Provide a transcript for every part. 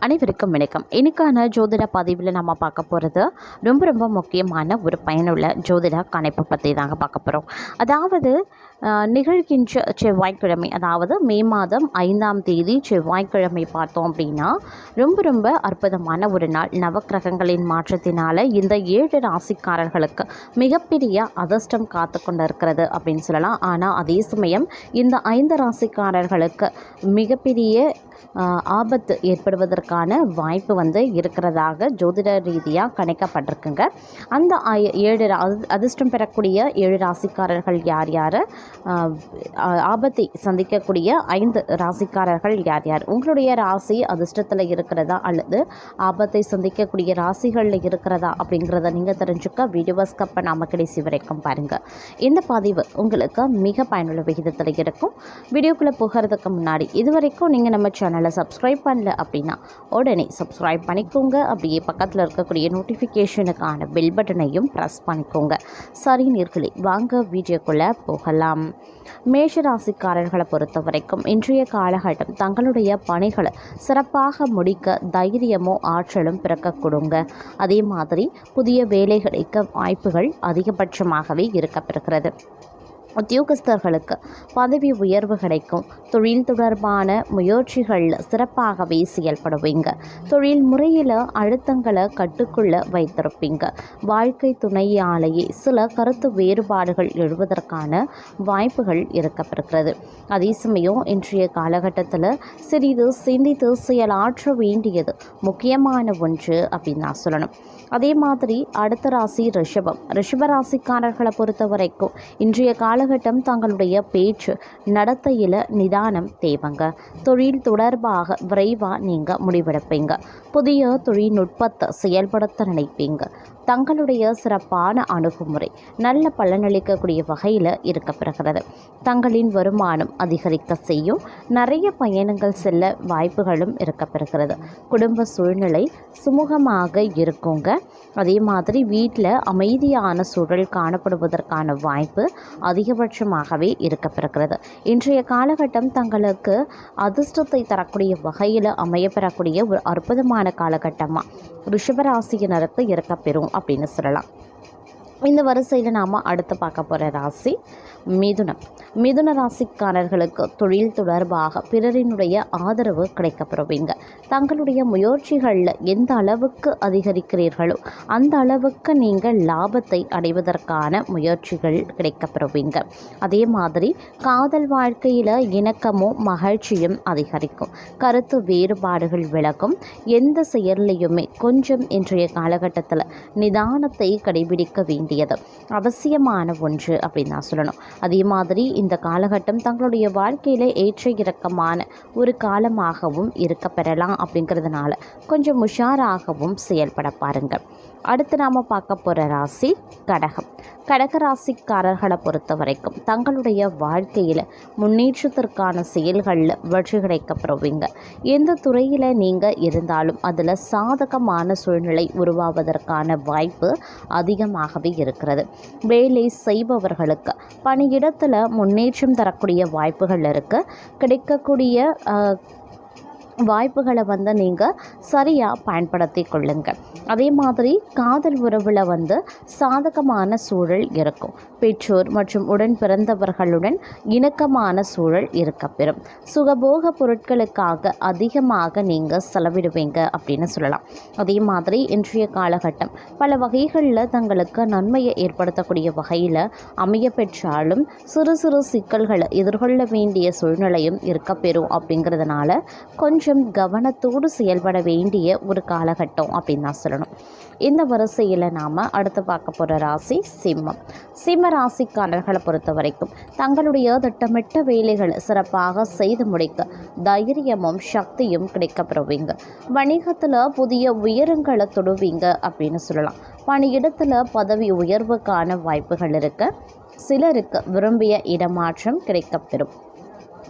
அனைவருக்கும் வணக்கம். இன்றைக்கான ஜோதிட பதிவில் நம்ம பார்க்க போகிறது ரொம்ப ரொம்ப முக்கியமான ஒரு பயனுள்ள ஜோதிட கணிப்பு பற்றி தாங்க பார்க்க போகிறோம் அதாவது நிகழ்கின்ற செவ்வாய்க்கிழமை அதாவது மே மாதம் ஐந்தாம் தேதி செவ்வாய்க்கிழமை பார்த்தோம் அப்படின்னா ரொம்ப ரொம்ப அற்புதமான ஒரு நாள். நவக்கிரகங்களின் மாற்றத்தினால இந்த ஏழு ராசிக்காரர்களுக்கு மிகப்பெரிய அதிர்ஷ்டம் காத்து கொண்டு இருக்கிறது அப்படின்னு சொல்லலாம். ஆனால் அதே சமயம் இந்த ஐந்து ராசிக்காரர்களுக்கு மிகப்பெரிய ஆபத்து ஏற்படுவதற்கான வாய்ப்பு வந்து இருக்கிறதாக ஜோதிட ரீதியாக கணிக்கப்பட்டிருக்குங்க. அந்த ஏழு ரா- அதிர்ஷ்டம் பெறக்கூடிய ஏழு ராசிக்காரர்கள் யார் யார்? ஆபத்தை சந்திக்கக்கூடிய ஐந்து ராசிக்காரர்கள் யார் யார்? உங்களுடைய ராசி அதிர்ஷ்டத்தில் இருக்கிறதா அல்லது ஆபத்தை சந்திக்கக்கூடிய ராசிகளில் இருக்கிறதா அப்படிங்கிறத நீங்கள் தெரிஞ்சுக்க வீடியோ ஸ்கப்பை நாம கடைசி வரைக்கும் பாருங்கள் இந்த பதிவு உங்களுக்கு மிக பயனுள்ள விகிதத்தில் இருக்கும். வீடியோக்குள்ளே போகிறதுக்கு முன்னாடி இது வரைக்கும் நீங்கள் நம்ம சேனலை சப்ஸ்கிரைப் பண்ணல அப்படின்னா உடனே சப்ஸ்கிரைப் பண்ணிக்கோங்க. அப்படியே பக்கத்தில் இருக்கக்கூடிய நோட்டிஃபிகேஷனுக்கான பெல் பட்டனையும் ப்ரெஸ் பண்ணிக்கோங்க. சரி நேர்களே வாங்க வீடியோக்குள்ளே போகலாம். மேஷ மேஷராசிக்காரர்களை பொறுத்த வரைக்கும் இன்றைய காலகட்டம் தங்களுடைய பணிகளை சிறப்பாக முடிக்க தைரியமோ ஆற்றலும் பிறக்க கொடுங்க அதே மாதிரி புதிய வேலை கிடைக்க வாய்ப்புகள் அதிகபட்சமாகவே இருக்கப்பெறுகிறது. உத்தியோகஸ்தர்களுக்கு பதவி உயர்வு கிடைக்கும். தொழில் தொடர்பான முயற்சிகளில் சிறப்பாகவே செயல்படுவீங்க. தொழில் முறையில் அழுத்தங்களை கட்டுக்குள்ள வைத்திருப்பீங்க. வாழ்க்கை துணையாலேயே சில கருத்து வேறுபாடுகள் எழுவதற்கான வாய்ப்புகள் இருக்கப்பெறுகிறது. அதே சமயம் இன்றைய காலகட்டத்தில் சிறிது சிந்தித்து செயலாற்ற வேண்டியது முக்கியமான ஒன்று அப்படின்னு நான் சொல்லணும். அதே மாதிரி அடுத்த ராசி ரிஷபம். ரிஷப ராசிக்காரர்களை பொறுத்த வரைக்கும் இன்றைய கால காலகட்டம் தங்களுடைய பேச்சு நடத்தையில் நிதானம் தேவைங்க. தொழில் தொடர்பாக விரைவாக நீங்கள் முடிவெடுப்பீங்க. புதிய தொழில்நுட்பத்தை செயல்படுத்த நினைப்பீங்க. தங்களுடைய சிறப்பான அணுகுமுறை நல்ல பலனளிக்கக்கூடிய வகையில் இருக்கப்படுகிறது தங்களின் வருமானம் அதிகரிக்க செய்யும் நிறைய பயணங்கள் செல்ல வாய்ப்புகளும் இருக்கப்படுகிறது குடும்ப சூழ்நிலை சுமூகமாக இருக்குங்க. அதே மாதிரி வீட்டில் அமைதியான சூழல் காணப்படுவதற்கான வாய்ப்பு அதிக அதிகபட்சமாகவே இருக்கப்படுகிறது இன்றைய காலகட்டம் தங்களுக்கு அதிர்ஷ்டத்தை தரக்கூடிய வகையில் அமையப்பெறக்கூடிய ஒரு அற்புதமான காலகட்டமாக ரிஷபராசியினருக்கு இருக்கப்பெறும் அப்படின்னு சொல்லலாம். இந்த வரிசையில் நாம் அடுத்து பார்க்க போகிற ராசி மிதுனம். மிதுன ராசிக்காரர்களுக்கு தொழில் தொடர்பாக பிறரினுடைய ஆதரவு கிடைக்கப்பெறுவீங்க. தங்களுடைய முயற்சிகளில் எந்த அளவுக்கு அதிகரிக்கிறீர்களோ அந்த அளவுக்கு நீங்கள் லாபத்தை அடைவதற்கான முயற்சிகள் கிடைக்கப்பெறுவீங்க. அதே மாதிரி காதல் வாழ்க்கையில் இணக்கமும் மகிழ்ச்சியும் அதிகரிக்கும். கருத்து வேறுபாடுகள் விலகும். எந்த செயல்லையுமே கொஞ்சம் இன்றைய காலகட்டத்தில் நிதானத்தை கடைபிடிக்க வேண்டியது. அவசியமான ஒன்று அப்படின்னு நான் சொல்லணும். அதே மாதிரி இந்த காலகட்டம் தங்களுடைய வாழ்க்கையில் ஏற்ற இறக்கமான ஒரு காலமாகவும் இருக்க பெறலாம் அப்படிங்கிறதுனால கொஞ்சம் உஷாராகவும் செயல்பட பாருங்கள். அடுத்து நாம் பார்க்க போகிற ராசி கடகம். கடகராசிக்காரர்களை பொறுத்த வரைக்கும் தங்களுடைய வாழ்க்கையில் முன்னேற்றத்திற்கான செயல்களில் வெற்றி கிடைக்கப்பெறுவீங்க. எந்த துறையில் நீங்கள் இருந்தாலும் அதில் சாதகமான சூழ்நிலை உருவாவதற்கான வாய்ப்பு அதிகமாகவே இருக்கிறது. வேலை செய்பவர்களுக்கு பணியிடத்தில் முன்னேற்றம் தரக்கூடிய வாய்ப்புகள் இருக்குது கிடைக்கக்கூடிய வாய்ப்புகளை வந்து நீங்கள் சரியாக பயன்படுத்தி கொள்ளுங்கள். அதே மாதிரி காதல் உறவில் வந்து சாதகமான சூழல் இருக்கும். பெற்றோர் மற்றும் உடன் பிறந்தவர்களுடன் இணக்கமான சூழல் இருக்கப்பெறும். சுகபோக பொருட்களுக்காக அதிகமாக நீங்கள் செலவிடுவீங்க அப்படின்னு சொல்லலாம். அதே மாதிரி இன்றைய காலகட்டம் பல வகைகளில் தங்களுக்கு நன்மையை ஏற்படுத்தக்கூடிய வகையில் அமைய பெற்றாலும் சிறு சிறு சிக்கல்களை எதிர்கொள்ள வேண்டிய சூழ்நிலையும் இருக்கப்பெறும் அப்படிங்கிறதுனால கொஞ்சம் கவனத்தோடு செயல்பட வேண்டிய ஒரு காலகட்டம் அப்படின்னு தான் சொல்லணும். இந்த வரிசையில் நாம் அடுத்து பார்க்க போகிற ராசி சிம்மம். சிம்ம ராசிக்காரர்களை பொறுத்த வரைக்கும் தங்களுடைய திட்டமிட்ட வேலைகளை சிறப்பாக செய்து முடிக்க தைரியமும் சக்தியும் கிடைக்கப்பெறுவீங்க வணிகத்தில் புதிய உயரங்களை தொடுவீங்க அப்படின்னு சொல்லலாம். பணியிடத்தில் பதவி உயர்வுக்கான வாய்ப்புகள் இருக்க. சிலருக்கு விரும்பிய இடமாற்றம் கிடைக்கப்பெறும்.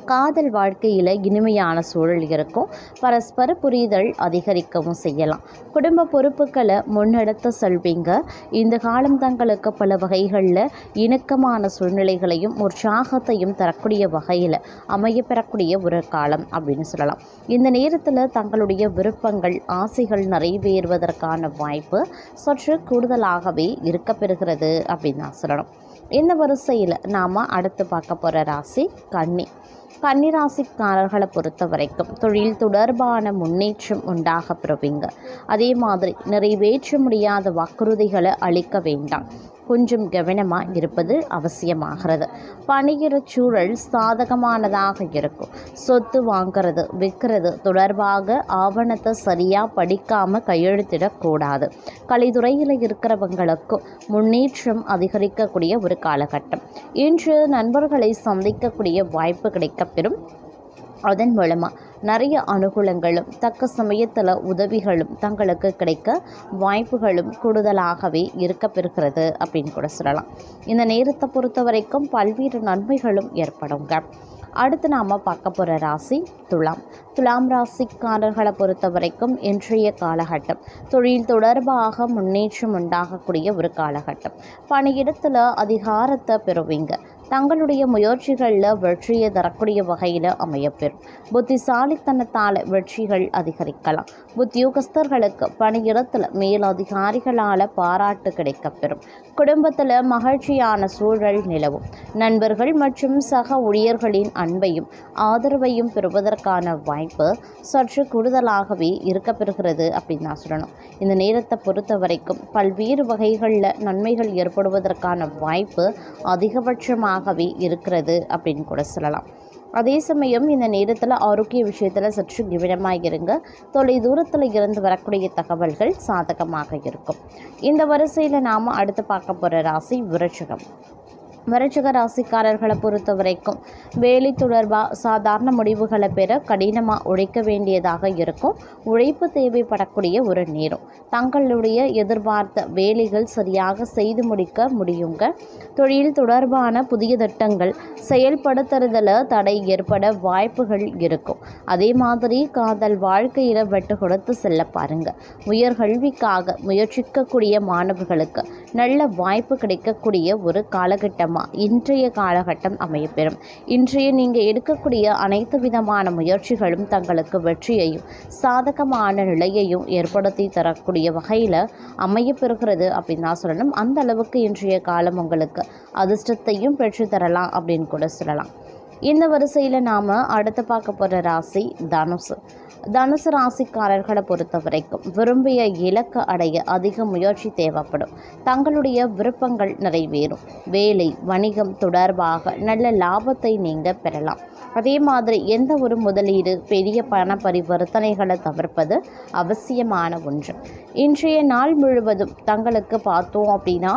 காதல் வாழ்க்கையில் இனிமையான சூழல் இருக்கும். பரஸ்பர புரிதல் அதிகரிக்கவும் செய்யலாம். குடும்ப பொறுப்புகளை முன்னெடுத்து செல்வீங்க. இந்த காலம் தங்களுக்கு பல வகைகளில் இணக்கமான சூழ்நிலைகளையும் உற்சாகத்தையும் தரக்கூடிய வகையில் அமையப்பெறக்கூடிய ஒரு காலம் அப்படின்னு சொல்லலாம். இந்த நேரத்தில் தங்களுடைய விருப்பங்கள் ஆசைகள் நிறைவேறுவதற்கான வாய்ப்பு சற்று கூடுதலாகவே இருக்கப்பெறுகிறது அப்படின்னு தான் சொல்லணும். இந்த வரிசையில் நாம் அடுத்து பார்க்க போகிற ராசி கன்னி. கன்னிராசிக்காரர்களை பொறுத்த வரைக்கும் தொழில் தொடர்பான முன்னேற்றம் உண்டாக பெறுவீங்க. அதே மாதிரி நிறைவேற்ற முடியாத வாக்குறுதிகளை அளிக்க வேண்டாம். கொஞ்சம் கவனமாக இருப்பது அவசியமாகிறது. பணிகிற சூழல் சாதகமானதாக இருக்கும். சொத்து வாங்கிறது விற்கிறது தொடர்பாக ஆவணத்தை சரியாக படிக்காமல் கையெழுத்திடக்கூடாது கலைத்துறையில் இருக்கிறவங்களுக்கு முன்னேற்றம் அதிகரிக்கக்கூடிய ஒரு காலகட்டம். இன்று நண்பர்களை சந்திக்கக்கூடிய வாய்ப்பு கிடைக்கப்பெறும் அதன் மூலமாக நிறைய அனுகூலங்களும் தக்க சமயத்தில் உதவிகளும் தங்களுக்கு கிடைக்க வாய்ப்புகளும் கூடுதலாகவே இருக்க பெறுகிறது அப்படின்னு கூட சொல்லலாம். இந்த நேரத்தை பொறுத்த வரைக்கும் பல்வேறு நன்மைகளும் ஏற்படுங்க அடுத்து நாம் பார்க்க போகிற ராசி துலாம். துலாம் ராசிக்காரர்களை பொறுத்த வரைக்கும் இன்றைய காலகட்டம் தொழில் தொடர்பாக முன்னேற்றம் உண்டாகக்கூடிய ஒரு காலகட்டம். பணியிடத்தில் அதிகாரத்தை பெறுவீங்க. தங்களுடைய முயற்சிகளில் வெற்றியை தரக்கூடிய வகையில் அமையப்பெறும். புத்திசாலித்தனத்தால் வெற்றிகள் அதிகரிக்கலாம். உத்தியோகஸ்தர்களுக்கு பணியிடத்தில் மேலதிகாரிகளால் பாராட்டு கிடைக்கப்பெறும். குடும்பத்தில் மகிழ்ச்சியான சூழல் நிலவும். நண்பர்கள் மற்றும் சக ஊழியர்களின் அன்பையும் ஆதரவையும் பெறுவதற்கான வாய்ப்பு சற்று கூடுதலாகவே இருக்கப்பெறுகிறது அப்படின்னு நான் சொல்லணும். இந்த நேரத்தை பொறுத்த வரைக்கும் பல்வேறு வகைகளில் நன்மைகள் ஏற்படுவதற்கான வாய்ப்பு அதிகபட்சமாக அதிகபட்சமாகவே இருக்கிறது அப்படின்னு கூட சொல்லலாம். அதே சமயம் இந்த நேரத்தில் ஆரோக்கிய விஷயத்தில் சற்று கவனமாக இருங்க. தொலை தூரத்தில் இருந்து வரக்கூடிய தகவல்கள் சாதகமாக இருக்கும். இந்த வரிசையில் நாம் அடுத்து பார்க்க போகிற ராசி விருச்சகம். விருச்சிக ராசிக்காரர்களை பொறுத்த வரைக்கும் வேலை தொடர்பாக சாதாரண முடிவுகளை பெற கடினமாக உழைக்க வேண்டியதாக இருக்கும். உழைப்பு தேவைப்படக்கூடிய ஒரு நேரம். தங்களுடைய எதிர்பார்த்த வேலைகள் சரியாக செய்து முடிக்க முடியுங்க. தொழில் தொடர்பான புதிய திட்டங்கள் செயல்படுத்துறதில் தடை ஏற்பட வாய்ப்புகள் இருக்கும். அதே மாதிரி காதல் வாழ்க்கையில் வெட்டு கொடுத்து செல்ல பாருங்க. உயர்கல்விக்காக முயற்சிக்கக்கூடிய மாணவர்களுக்கு நல்ல வாய்ப்பு கிடைக்கக்கூடிய ஒரு காலகட்டம் காலகட்டமாக இன்றைய காலகட்டம் அமையப்பெறும். இன்றைய நீங்கள் எடுக்கக்கூடிய அனைத்து விதமான முயற்சிகளும் தங்களுக்கு வெற்றியையும் சாதகமான நிலையையும் ஏற்படுத்தி தரக்கூடிய வகையில் அமையப்பெறுகிறது அப்படின்னு தான் சொல்லணும். அந்த அளவுக்கு இன்றைய காலம் உங்களுக்கு அதிர்ஷ்டத்தையும் பெற்று தரலாம் அப்படின்னு கூட சொல்லலாம். இந்த வரிசையில் நாம் அடுத்து பார்க்க போகிற ராசி தனுசு. தனுசு ராசிக்காரர்களை பொறுத்த வரைக்கும் விரும்பிய இலக்கு அடைய அதிக முயற்சி தேவைப்படும். தங்களுடைய விருப்பங்கள் நிறைவேறும். வேலை வணிகம் தொடர்பாக நல்ல லாபத்தை நீங்கள் பெறலாம். அதே மாதிரி எந்த ஒரு முதலீடு பெரிய பண பரிவர்த்தனைகளை தவிர்ப்பது அவசியமான ஒன்று. இன்றைய நாள் முழுவதும் தங்களுக்கு பார்த்தோம் அப்படின்னா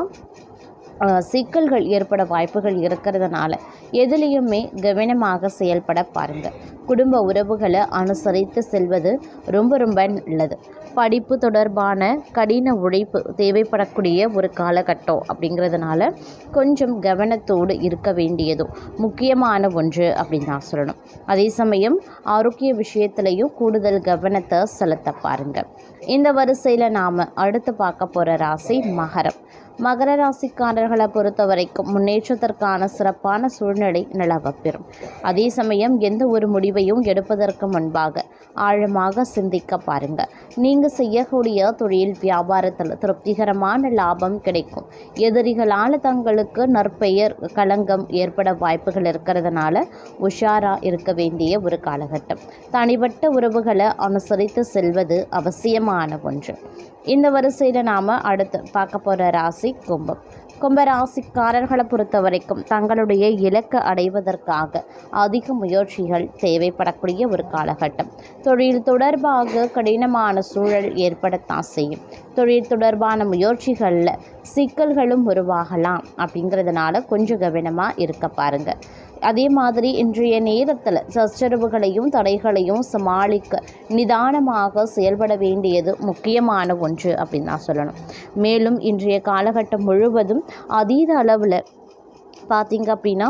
சிக்கல்கள் ஏற்பட வாய்ப்புகள் இருக்கிறதுனால எதுலேயுமே கவனமாக செயல்பட பாருங்கள் குடும்ப உறவுகளை அனுசரித்து செல்வது ரொம்ப ரொம்ப நல்லது. படிப்பு தொடர்பான கடின உழைப்பு தேவைப்படக்கூடிய ஒரு காலகட்டம் அப்படிங்கிறதுனால கொஞ்சம் கவனத்தோடு இருக்க வேண்டியதும் முக்கியமான ஒன்று அப்படின்னு நான் சொல்லணும். அதே சமயம் ஆரோக்கிய விஷயத்துலையும் கூடுதல் கவனத்தை செலுத்த பாருங்கள் இந்த வரிசையில் நாம் அடுத்து பார்க்க போகிற ராசி மகரம். மகர ராசிக்காரர்களை பொறுத்த வரைக்கும் முன்னேற்றத்திற்கான சிறப்பான சூழ்நிலை நிலவப்பெறும் அதே சமயம் எந்த ஒரு முடிவு முடிவையும் எடுப்பதற்கு முன்பாக ஆழமாக சிந்திக்க பாருங்க. நீங்கள் செய்யக்கூடிய தொழில் வியாபாரத்தில் திருப்திகரமான லாபம் கிடைக்கும். எதிரிகளால் தங்களுக்கு நற்பெயர் களங்கம் ஏற்பட வாய்ப்புகள் இருக்கிறதுனால உஷாராக இருக்க வேண்டிய ஒரு காலகட்டம். தனிப்பட்ட உறவுகளை அனுசரித்து செல்வது அவசியமான ஒன்று. இந்த வரிசையில் நாம் அடுத்து பார்க்க போகிற ராசி கும்பம். கும்பராசிக்காரர்களை பொறுத்த வரைக்கும் தங்களுடைய இலக்கை அடைவதற்காக அதிக முயற்சிகள் தேவைப்படக்கூடிய ஒரு காலகட்டம். தொழில் தொடர்பாக கடினமான சூழல் ஏற்படத்தான் செய்யும். தொழில் தொடர்பான முயற்சிகளில் சிக்கல்களும் உருவாகலாம் அப்படிங்கிறதுனால கொஞ்சம் கவனமாக இருக்க பாருங்கள் அதே மாதிரி இன்றைய நேரத்தில் சச்சரவுகளையும் தடைகளையும் சமாளிக்க நிதானமாக செயல்பட வேண்டியது முக்கியமான ஒன்று அப்படின்னு நான் சொல்லணும். மேலும் இன்றைய காலகட்டம் முழுவதும் அதீத அளவில் பார்த்தீங்க அப்படின்னா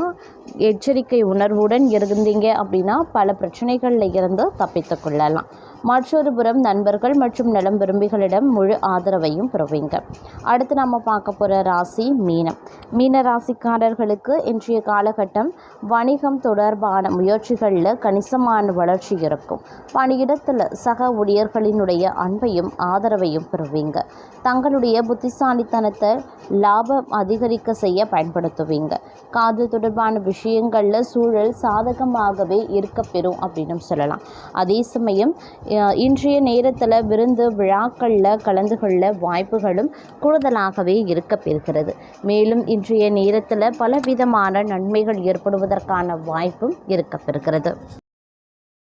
எச்சரிக்கை உணர்வுடன் இருந்தீங்க அப்படின்னா பல பிரச்சனைகளில் இருந்து தப்பித்து கொள்ளலாம். மற்றொரு புறம் நண்பர்கள் மற்றும் நலம் விரும்பிகளிடம் முழு ஆதரவையும் பெறுவீங்க. அடுத்து நம்ம பார்க்க போகிற ராசி மீனம். மீன ராசிக்காரர்களுக்கு இன்றைய காலகட்டம் வணிகம் தொடர்பான முயற்சிகளில் கணிசமான வளர்ச்சி இருக்கும். பணியிடத்தில் சக ஊழியர்களினுடைய அன்பையும் ஆதரவையும் பெறுவீங்க. தங்களுடைய புத்திசாலித்தனத்தை லாபம் அதிகரிக்க செய்ய பயன்படுத்துவீங்க. காதல் தொடர்பான விஷயங்களில் சூழல் சாதகமாகவே இருக்கப்பெறும் அப்படின்னு சொல்லலாம். அதே சமயம் இன்றைய நேரத்தில் விருந்து விழாக்களில் கலந்து கொள்ள வாய்ப்புகளும் கூடுதலாகவே இருக்கப்பெறுகிறது மேலும் இன்றைய நேரத்தில் பலவிதமான நன்மைகள் ஏற்படுவதற்கான வாய்ப்பும் இருக்கப்பெறுகிறது